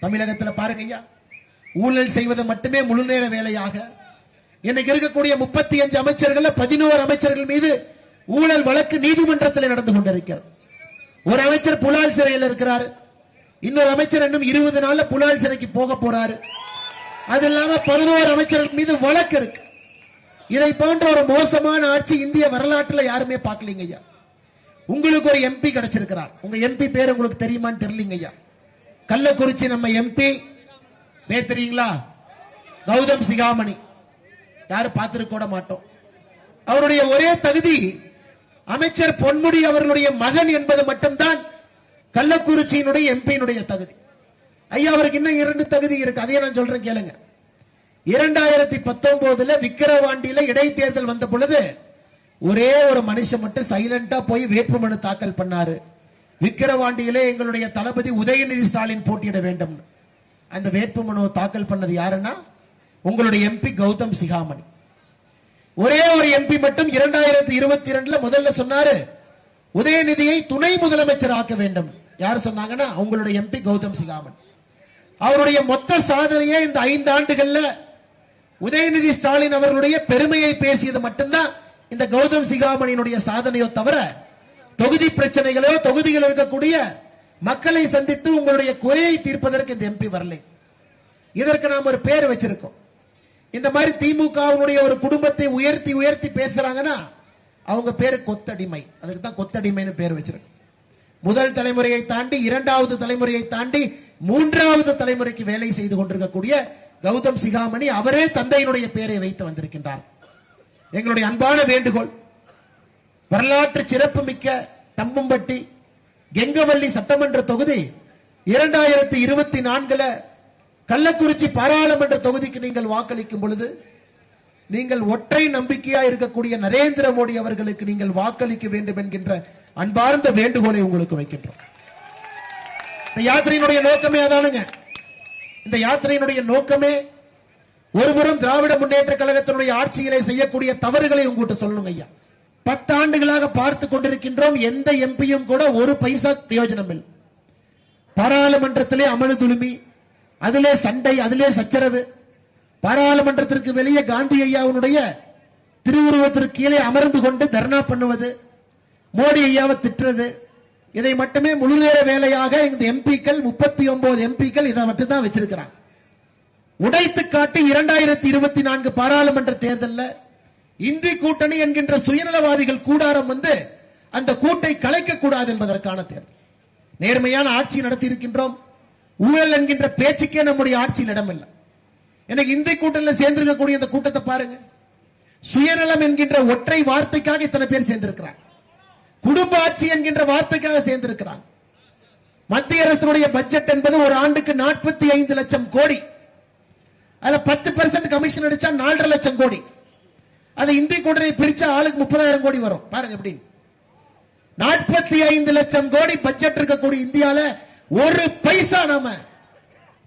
தமிழகத்தில் பாருங்க ஐயா. ஊழல் செய்வது மட்டுமே முழு நேர வேலையாக. இன்னைக்கு இருக்கக்கூடிய முப்பத்தி அஞ்சு அமைச்சர்கள் பதினோரு அமைச்சர்கள் மீது ஊழல் வழக்கு நீதிமன்றத்தில் நடந்து கொண்டிருக்கிறது. ஒரு அமைச்சர் புலால் சிறையில் இருக்கிறார். இன்னொரு அமைச்சர் இன்னும் இருபது நாள்ல புலால் சிறைக்கு போக போறாரு. அது இல்லாம பதினோரு அமைச்சர்கள் மீது வழக்கு இருக்கு. இதை போன்ற ஒரு மோசமான ஆட்சி இந்திய வரலாற்றுல யாருமே பார்க்கலீங்க ஐயா. உங்களுக்கு ஒரு எம்பி கிடைச்சிருக்கிறார். உங்க எம்பி பேர் உங்களுக்கு தெரியுமான்னு தெரியலீங்க ஐயா. கள்ளக்குறிச்சி நம்ம எம்பி பேர் தெரியுங்களா கௌதம் சிகாமணி. யாரும் பார்த்திருக்க கூட மாட்டோம். அவருடைய ஒரே தகுதி அமைச்சர் பொன்முடி அவர்களுடைய மகன் என்பது மட்டும்தான் கள்ளக்குறிச்சியினுடைய எம்பியினுடைய தகுதி. ஐயா அவருக்கு இன்னும் இரண்டு தகுதி இருக்கு. அதையே நான் சொல்றேன் கேளுங்க. இரண்டாயிரத்தி பத்தொன்பதுல விக்கிரவாண்டியில இடைத்தேர்தல் வந்த பொழுது ஒரே ஒரு மனுஷன் மட்டும் சைலண்டா போய் வேட்புமனு தாக்கல் பண்ணாரு. விக்கிரவாண்டியிலே எங்களுடைய தளபதி உதயநிதி ஸ்டாலின் போட்டியிட வேண்டும். அந்த வேட்பு மனுவை தாக்கல் பண்ணது யாருன்னா? உங்களுடைய எம்பி கௌதம் சிகாமணி. ஒரே ஒரு எம்பி மட்டும் இரண்டாயிரத்தி இருபத்தி இரண்டுல முதல்ல சொன்னாரு உதயநிதியை துணை முதலமைச்சர் ஆக்க வேண்டும். யார் சொன்னாங்கன்னா? உங்களுடைய எம்பி கௌதம் சிகாமன் அவருடைய மொத்த சாதனையே இந்த ஐந்து ஆண்டுகள்ல உதயநிதி ஸ்டாலின் அவர்களுடைய பெருமையை பேசியது மட்டும்தான். இந்த கௌதம் சிகாமணியினுடைய சாதனையோ தவிர தொகுதி பிரச்சனைகளோ தொகுதியில் இருக்கக்கூடிய மக்களை சந்தித்து உங்களுடைய குறையை தீர்ப்பதற்கு இந்த எம்பி வரலை. இதற்கு நாம் ஒரு பேர் வச்சிருக்கோம். இந்த மாதிரி திமுகவினுடைய ஒரு குடும்பத்தை உயர்த்தி உயர்த்தி பேசுறாங்கன்னா அவங்க பேர் கொத்தடிமை. அதுக்கு தான் கொத்தடிமைன்னு பேர் வச்சிருக்கோம். முதல் தலைமுறையை தாண்டி இரண்டாவது தலைமுறையை தாண்டி மூன்றாவது தலைமுறைக்கு வேலை செய்து கொண்டிருக்கக்கூடிய கௌதம் சிகாமணி அவரே தந்தையினுடைய பெயரை வைத்து வந்திருக்கின்றார். எங்களுடைய அன்பான வேண்டுகோள். வரலாற்று சிறப்புமிக்க தம்பம்பட்டி கெங்கவள்ளி சட்டமன்ற தொகுதி இரண்டாயிரத்தி இருபத்தி நான்குல கள்ளக்குறிச்சி பாராளுமன்ற தொகுதிக்கு நீங்கள் வாக்களிக்கும் பொழுது நீங்கள் ஒற்றை நம்பிக்கையா இருக்கக்கூடிய நரேந்திர மோடி அவர்களுக்கு நீங்கள் வாக்களிக்க வேண்டும் என்கின்ற அன்பார்ந்த வேண்டுகோளை உங்களுக்கு வைக்கின்றோம். இந்த யாத்திரையினுடைய நோக்கமே அதானுங்க. இந்த யாத்திரையினுடைய நோக்கமே ஒருபுறம் திராவிட முன்னேற்ற கழகத்தினுடைய ஆட்சியிலே செய்யக்கூடிய தவறுகளை உங்ககிட்ட சொல்லணுங்க ஐயா. பத்து ஆண்டுகளாக பார்த்து கொண்டிருக்கின்றோம். எந்த எம்பியும் கூட ஒரு பைசா பிரயோஜனம் இல்லை. பாராளுமன்றத்திலே அமளி துளுமி அதிலே சண்டை அதிலே சச்சரவு. பாராளுமன்றத்திற்கு வெளியே காந்தி ஐயாவுடைய திருவுருவத்திற்கு கீழே அமர்ந்து கொண்டு தர்ணா பண்ணுவது மோடி ஐயாவை திட்டுறது இதை மட்டுமே முழு நேர வேலையாக இந்த எம்பிக்கள் முப்பத்தி ஒன்பது எம்பிக்கள் இதை மட்டும் தான் வச்சிருக்கிறாங்க. உடைத்து காட்டி இரண்டாயிரத்தி இருபத்தி நான்கு பாராளுமன்ற தேர்தலில் இந்தி கூட்டணி என்கின்ற சுயநலவாதிகள் கூடாரம் வந்து அந்த கூட்டை கலைக்க கூடாது என்பதற்கான தேர்தல். நேர்மையான ஆட்சி நடத்தி இருக்கின்றோம் ஊழல் என்கின்ற பேச்சுக்கே நம்முடைய ஆட்சியில் இடமில்லை. எனக்கு இந்தி கூட்டணியில் சேர்ந்திருக்கக்கூடிய அந்த கூட்டத்தை பாருங்க. சுயநலம் என்கின்ற ஒற்றை வார்த்தைக்காக இத்தனை பேர் சேர்ந்திருக்கிறார் குடும்ப ஆட்சி என்கின்ற வார்த்தைக்காக சேர்ந்திருக்கிறார் மத்திய அரசுடைய பட்ஜெட் என்பது ஒரு ஆண்டுக்கு நாற்பத்தி ஐந்து லட்சம் கோடி. அதுல பத்து பெர்சென்ட் கமிஷன் அடிச்சா நாலரை லட்சம் கோடி. அது இந்திய கூட்டணி பிரிச்சா ஆளுக்கு முப்பதாயிரம் கோடி வரும். பாருங்க எப்படி. நாற்பத்தி ஐந்து லட்சம் கோடி பட்ஜெட் இருக்கக்கூடிய இந்தியால ஒரு பைசா நாம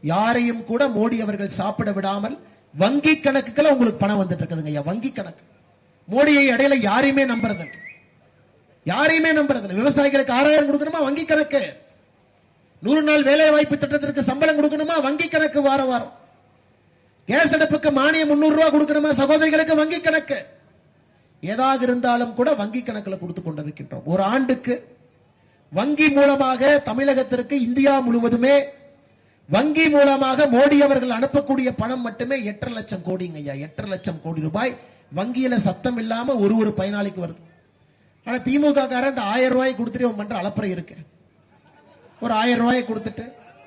யாரையும் கூட மோடி அவர்கள் சாப்பிட விடாமல் வங்கி கணக்குகளை உங்களுக்கு பணம் வந்துட்டு இருக்குதுங்க ஐயா வங்கி கணக்கு. மோடியை இடையில யாரையுமே நம்புறது யாரையுமே நம்புறது விவசாயிகளுக்கு ஆறாயிரம் கொடுக்கணுமா? வங்கி கணக்கு. நூறு நாள் வேலை வாய்ப்பு திட்டத்திற்கு சம்பளம் கொடுக்கணுமா? வங்கி கணக்கு வார வாரம். கேஸ் அடுப்புக்கு மானியம் முன்னூறு ரூபா கொடுக்கணுமா? சகோதரிகளுக்கு வங்கி கணக்கு. ஏதாக இருந்தாலும் கூட வங்கி கணக்கில் கொடுத்து கொண்டிருக்கின்றோம். ஒரு ஆண்டுக்கு வங்கி மூலமாக தமிழகத்திற்கு இந்தியா முழுவதுமே வங்கி மூலமாக மோடி அவர்கள் அனுப்பக்கூடிய பணம் மட்டுமே எட்டரை லட்சம் கோடிங்க ஐயா. எட்டரை லட்சம் கோடி ரூபாய் வங்கியில சத்தம் இல்லாம ஒரு ஒரு பயனாளிக்கு வருது. ஆனா திமுக காரன் இந்த ஆயிரம் ரூபாய் கொடுத்துட்டு அவன் பண்ற அலப்பறை இருக்கு. ஒரு ஆயிரம் ரூபாயை கொடுத்துட்டு